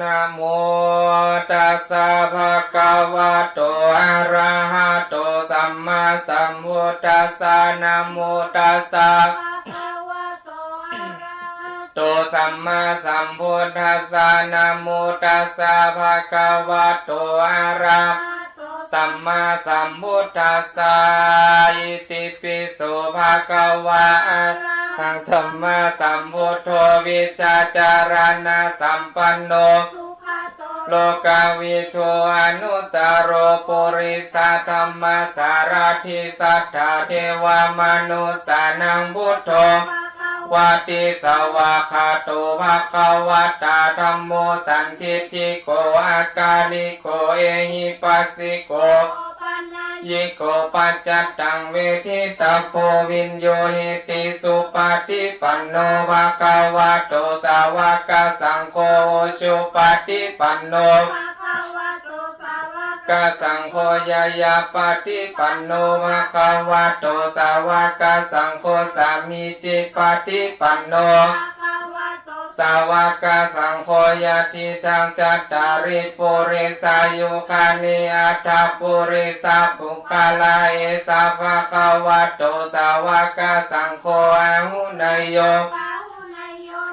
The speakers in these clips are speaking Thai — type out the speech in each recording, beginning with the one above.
นะโมตัสสะภะคะวะโตอะระหะโตสัมมาสัมพุทธัสสะนะโมตัสสะโตสัมมาสัมพุทธัสสะนะโมตัสสะภะคะวะโตอะระหะสัมมาสัมพุทธัสสะอิติปิโสภะคะวะอะ หังสัมมาสัมพุทโธวิชาจารณะสัมปันโนโลกาวิทูอนุตตรโรปุริสาธรรมสารทิสัทธาเทวมนุสานังพุทโธวัติสวาคาโตภะคะวะตาธัมโมสันทิฏฐิโกอากาลิโกเอหิปัสสิโก ยิโกปัจจัตตังเวทิตาโพวินโยหิติสุปฏิปันโนภะคะวะโตสาวกสังโฆชุปฏิปันโนกสังโฆยายาปฏิปันโนภะคะวะโตสาวกสังโฆสามีจิปฏิปันโน สาวกสังโฆยาติทางจัตตาริปุริสายุคานิอัตถปุริสัพพุคาลาเอสาภะคะวะโตสาวกสังโฆอหุนยโย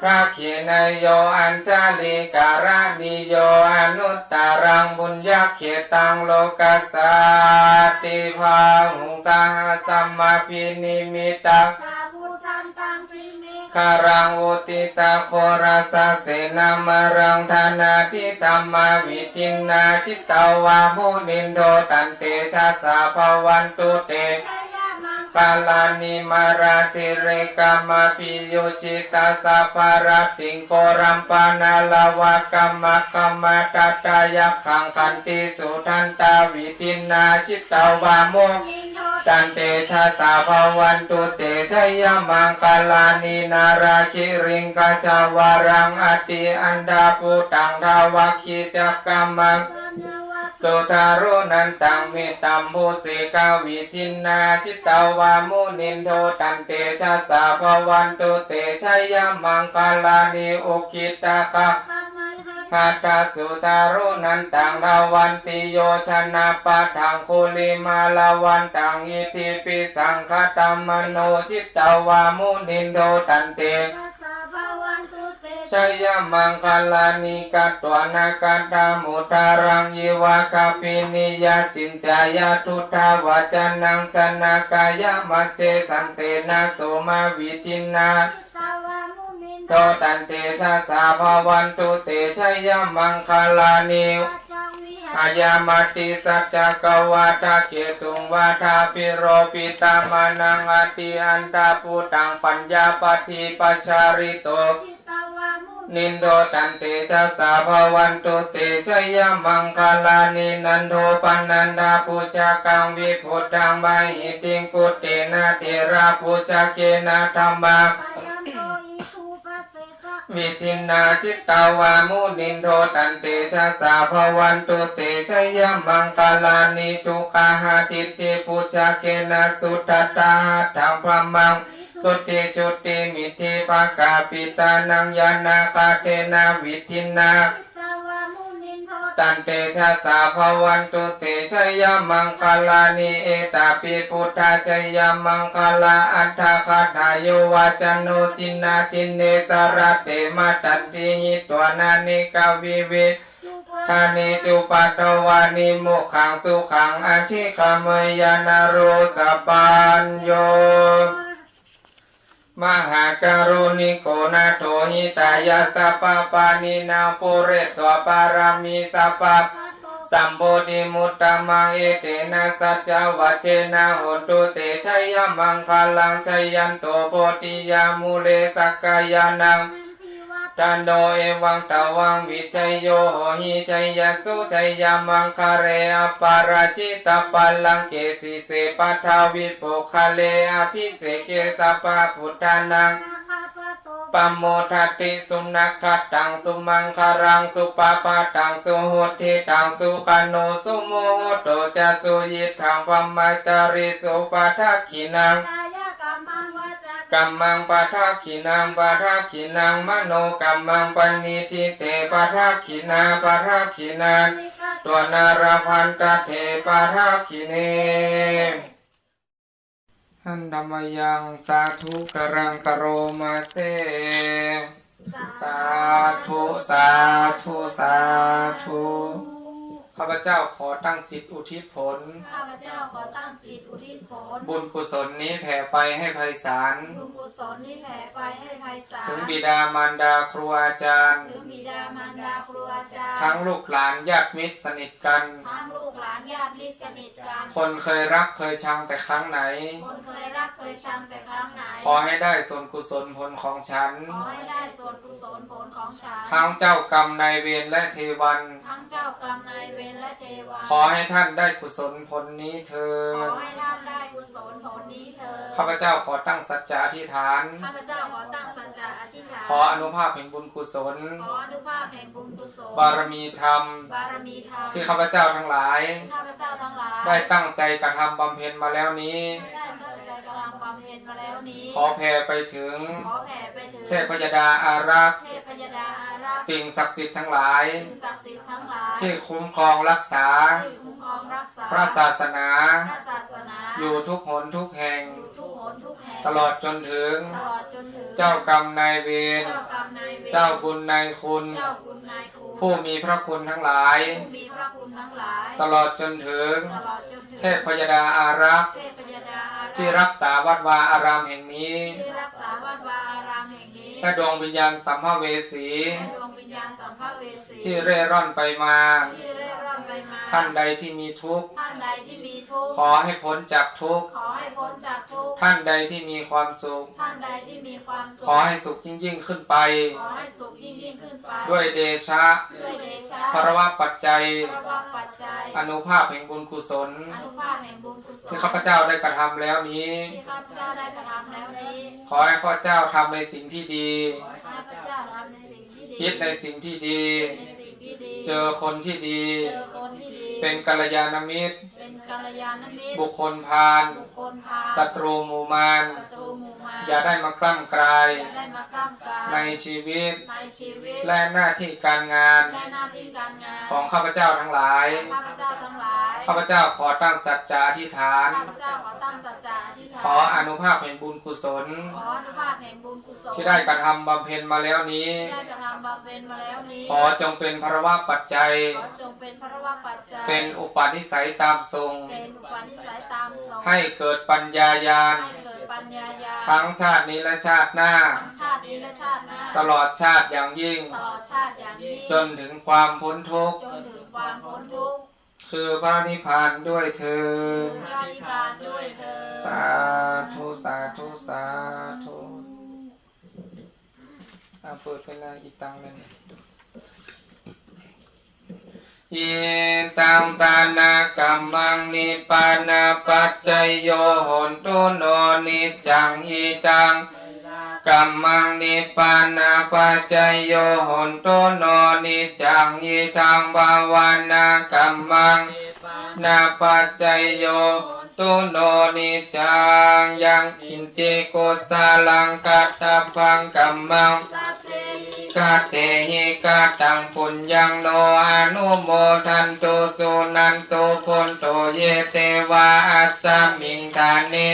พระขีนายโยอัญชาลิการานิโยอนุตตรังบุญญาเขตังโลกัสสาติภาหุงสาหสัมมาพินิมิตา คารังอุติตาโคราสเสนามารังธานาทิธรรมาวิทินนาชิตาวามุนินโดตันเตชะสาภวันตุเต กาลานิมาราติเรกามาปิโยชิตาสัพพารติงโกรัมปานาลาวะกรรมกรรมตัตายะขังคันติสุทันตาวิทินาชิตาวามุตันเตชะสาภวันตุเตชะยมังกาลานินาราคิริงกาจาวารังอติอันดาปุตังทาวคิจักกรรมัง สุทารุนันตังเมตัมโมสิกาวิทินนาชิตาวามุนินโทตันเตชะสาภวันตุเตชะยมังกาลานิอุคิตากะหัตสุทารุนันตังราวันติโยชนะปะทังคุลิมาลาวันตังอิทิปิสังคตัมมโนชิตาวามุนินโทตันเต ชยมังคลานิกัตวนาคัตตามุตารังยิวะคาปินิยาจินจายาทุตาวาจนังชนากายมัจเจสันเตนะโสมาวิตินาโตตันเตชะสาภวันตุเตชยมังคลานิอายามาติสัจจกวาทาเกตุงวาทาปิโรปิตามานังอติอันตาปุตังปัญญาปฏิปัชาริโต นินโดตันเตชะสาภวันตุเตชยมังคลานินันโดปันนันดาปุชากังวิพุทธังไมหิติงกุเตนะเทระปุชาเกนะธรรมาวิทินนาชิตาวามุนินโดตันเตชะสาภวันตุเตชยมังคลานิทุกาหาติติปุชาเกนะสุตตาธังพมัง สุติชุติมิติปะกาปิตานังยานาคาเทนาวิทินาตันเตชะสาภวันตุเตชะยมังคลานิเอตาปิพุทธาชยมังคลาอัฏฐคาทายวาจโนจินนาตินเนสารเตมาตันติหิตวนานิกาวิเวทานิจุปัตตวานิโมขังสุขังอธิคามยานโรสปัญโย มหาการุณิโกนาโทหิตายาสัพพปานินาปุเรตวปารามิสัพพะสัมบูติมุตตมังเอเตนะสัจจวัชเชนะโหตุเตชัยมังคลังชัยันโตโพติยามุเลสักกายานัง ตันโดเอวังตาวังวิชัยโยโหหิชัยยสุชัยยามังคาเรอปาราชิตาปัลลังเกสิเสปัทาวิโปคาเลอภิเสเกสัพพะพุทธานังปัมโมทัติสุนักขตังสุมังคารังสุปาปาตังสุหุติตังสุกโนสุโมโหโตจะสุยิทังพัมมาจาริสุปาทักขินัง กกัมมังปะทักขินังปะทักขินังมโนกัมมังปณิทิเตปะทักขินาปะทักขินาตัวนารพันตะเทปะทักขิเนหันธรรมยังสาธุกรังกโรมาเซสาธุสาธุสาธุ ข้าพเจ้าขอตั้งจิตอุทิศผล ข้าพเจ้าขอตั้งจิตอุทิศผล บุญกุศลนี้แผ่ไปให้ไพศาล บุญกุศลที่แผ่ไปให้ไพศาล ถึงบิดามารดาครูอาจารย์ ถึงบิดามารดาครูอาจารย์ ทั้งลูกหลานญาติมิตรสนิทกัน ทั้งลูกหลานญาติมิตรสนิทกัน คนเคยรักเคยชังแต่ครั้งไหน คนเคยรักเคยชังแต่ครั้งไหน ขอให้ได้ส่วนกุศลผลของฉัน ขอให้ได้ส่วนกุศลผลของฉัน ทั้งเจ้ากรรมนายเวรและเทวัน ทั้งเจ้ากรรมนายเวรและเทวาขอให้ท่านได้กุศลผลนี้เถิขอดให้ท่านได้กุศลผลนี้เถิดข้าพเจ้าขอตั้งสัจจะอธิษฐานข้าพเจ้าขอตั้งสัจจะอธิษฐานขออนุภาพแห่งบุญกุศลขออนุภาพแห่งบุญกุศลบารมีธรรมบารมีธรรมที่ข้าพเจ้าทั้งหลายข้าพเจ้าทั้งหลาย ได้ตั้งใจกระทำบำเพ็ญมาแล้วนี้ได้ตั้งใจกำลังบำเพ็ญมาแล้วนี้ ขอแผ่ไปถึง ขอแผ่ไปถึง เทพยดาอารักษ์ เทพยดาอารักษ์ สิ่งศักดิ์สิทธิ์ทั้งหลาย สิ่งศักดิ์สิทธิ์ทั้งหลาย ที่คุ้มครองรักษา ที่คุ้มครองรักษา พระศาสนา พระศาสนา อยู่ทุกหนทุกแห่งอยู่ทุกหนทุกแห่ง ตลอดจนถึง ตลอดจนถึง เจ้ากรรมนายเวร เจ้ากรรมนายเวร เจ้าบุญนายคุณ เจ้าคุณนายคุณ ผู้มีพระคุณทั้งหลาย ผู้มีพระคุณทั้งหลาย ตลอดจนถึง ตลอดจนถึง เทพยดาอารักษ์ เทพยดาอารักษ์ ที่รักษาวัดวาอารามแห่งนี้ที่รักษาวัดวาอารามแห่งนี้และดวงวิญญาณสัมภเวสีและดวงวิญญาณสัมภเวสี ที่เร่ร่อนไปมาที่ ท่านใดที่มีทุกข์ ท่านใดที่มีทุกข์ ขอให้พ้นจากทุกข์ ขอให้พ้นจากทุกข์ ท่านใดที่มีความสุข ท่านใดที่มีความสุข ขอให้สุขยิ่งยิ่งขึ้นไป ขอให้สุขยิ่งยิ่งขึ้นไป ด้วยเดชะ ด้วยเดชะพระวะปัจจัยพระวะปัจจัยอนุภาพแห่งบุญกุศล อนุภาพแห่งบุญกุศล ที่ข้าพเจ้าได้กระทำแล้วนี้ ที่ข้าพเจ้าได้กระทำแล้วนี้ ขอให้ข้าพเจ้าทำในสิ่งที่ดี ขอให้ข้าพเจ้าทำในสิ่งที่ดี คิดในสิ่งที่ดีในสิ่งที่ดี เจอคนที่ดีเจอคนที่ดี เป็นกัลยาณมิตร เป็นกัลยาณมิตรบุคคลพาลบุคคลพาลศัตรูหมู่มารศัตรูหมู่มารอย่าได้มากล้ำกลายอย่าได้มากล้ำกลายในชีวิตในชีวิต และหน้าที่การงานและหน้าที่การงาน ของข้าพเจ้าทั้งหลายข้าพเจ้าทั้งหลายข้าพเจ้าขอตั้งสัจจะอธิษฐานข้าพเจ้าขอตั้งสัจจะอธิษฐานขออนุภาพแห่งบุญกุศลขออนุภาพแห่งบุญกุศลที่ได้กระทำบำเพ็ญมาแล้วนี้ที่ได้กระทำบำเพ็ญมาแล้วนี้ ขอจงเป็นพระวะปัจจัยขอจงเป็นพระวปัจจัย เป็นอุปนิสัยตามทรงเป็นอุปนิสัยตามสงฆ์ให้เกิดปัญญายาณให้เกิดปัญญายาณทั้งชาตินี้และชาติหน้าทั้งชาตินี้และชาติหน้า ตลอดชาติอย่างยิ่งตลอดชาติอย่างนี้จนถึงความพ้นทุกข์จนถึงความพ้นทุกข์คือพระนิพพานด้วยเธอญพระนิพพานด้วยเธอญสาธุสาธุสาธุอะเปิดเวลาอีกตังเลยนะ อิตังตานากัมมังนิปานาปัจจโยหนตุโนนิจังอิตังกัมมังนิปานาปัจจโยหนตุโนนิจังอิทังบาวานากัมมังนาปัจจโย ตุโนนิจังยังกินเจโกสาลังกาตาพังกัมมังสัพเพหิกาเตหิกาตังปุญญังโนอนุโมทันตุสุนันตุพุนโตเยเตวาอัสสมิงทานิ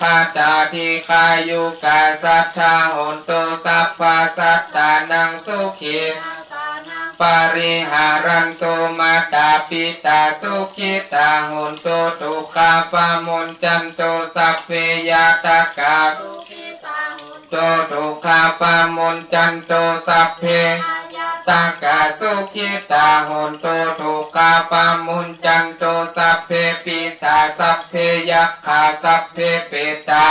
คาตาทิคายุกาสัทธาโหนตุสัพพะสัตตานังสุขีนาตานังปาริหารันตุมาตาปิตาสุขิตาหุนตุทุกขาปะมุนจันตุสัพเพยาตากาสุขิตาหุนตุทุกขาปะมุนจันตุสัพเพ ตากาสุขิตาหุนตุทุกาปะมุนจันตุสัพเพปิสาสัพเพยักขาสัพเพเปตา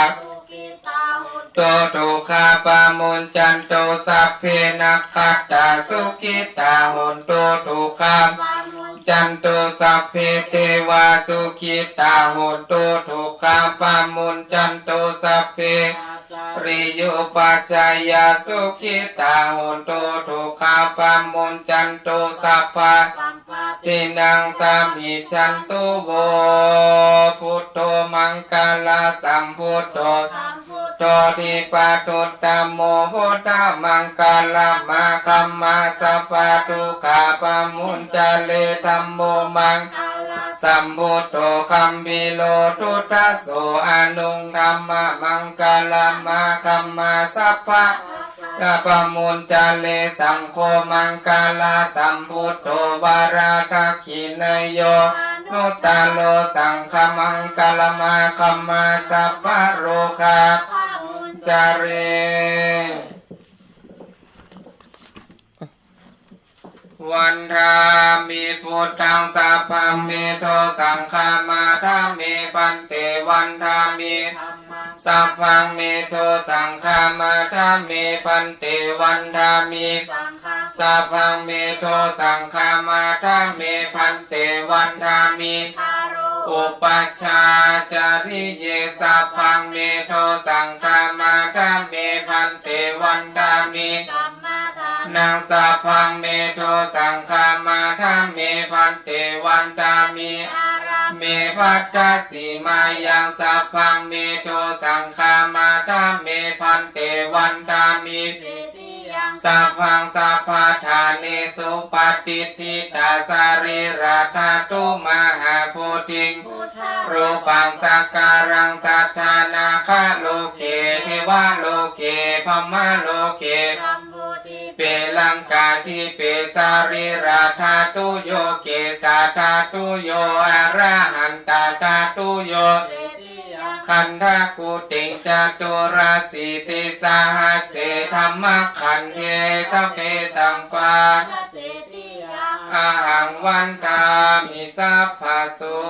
ตาหุนโตตุคาปามุนจันโตสัพเพนักขัตตาสุขิตาหุนโตตุคาปามจันโตสัพเพเทวาสุขิตาหุนโตทุกขาปามุนจันโตสัพเพ ริโยปัจจายาสุขิตาหุนโตทุกขาปามุนจันโตสัพพะตินังสามิชันตุโวพุทโธมังกลาสัมพุทโธสัมพุทโตติปาตุตตมโมพุทธมังกลามาคัมมาสัพพะทุกขาปะมุนจาเลธัมโมมัง สัมพุทโธคัมบิโลทุตะโสอนุงธรรมะมังกลามาคัมมาสัพพะกาปมุนจาเลสังโฆมังกาลาสัมพุทโธวาราทักขินโยนุตาโลสังฆมังกาลมาคัมมาสัพพะโรคาจาเร วันทามีพุทธังสัพพังเมโทสังฆามาทามีปันเตวันทามีธรรมังสัพพังเมโทสังฆามาทามีปันเตวันทามีสัพพังเมโทสังฆามาทามีพันเตวันทามีอุปัชฌาจาริเยสัพพังเมโทสังฆามาทามีพันเตวันทามี นนางสัพพังเมโทสังฆามาทามีพันเตวันทามีอาราเมพัตตาสีมายังสัพพังเมโทสังฆามาทามีพันเตวันทามี สัพพังสัพพะทานิสุปฏิทิตาสาริราธาตุมหาโพธิงพุทธารูปังสักการังสัทธานาคาโลเกเทวาโลเกพมาโลเกเปลังกาทิเปสาริราธาตุโยเกสาธาตุโยอระหันตาธาตุโยสิติยัง ขันธกุติงจตุราสีติสาหัสเสธรรมขันเทสพเพสังปาสิติยังอาหังวันตามิสัพพะสุง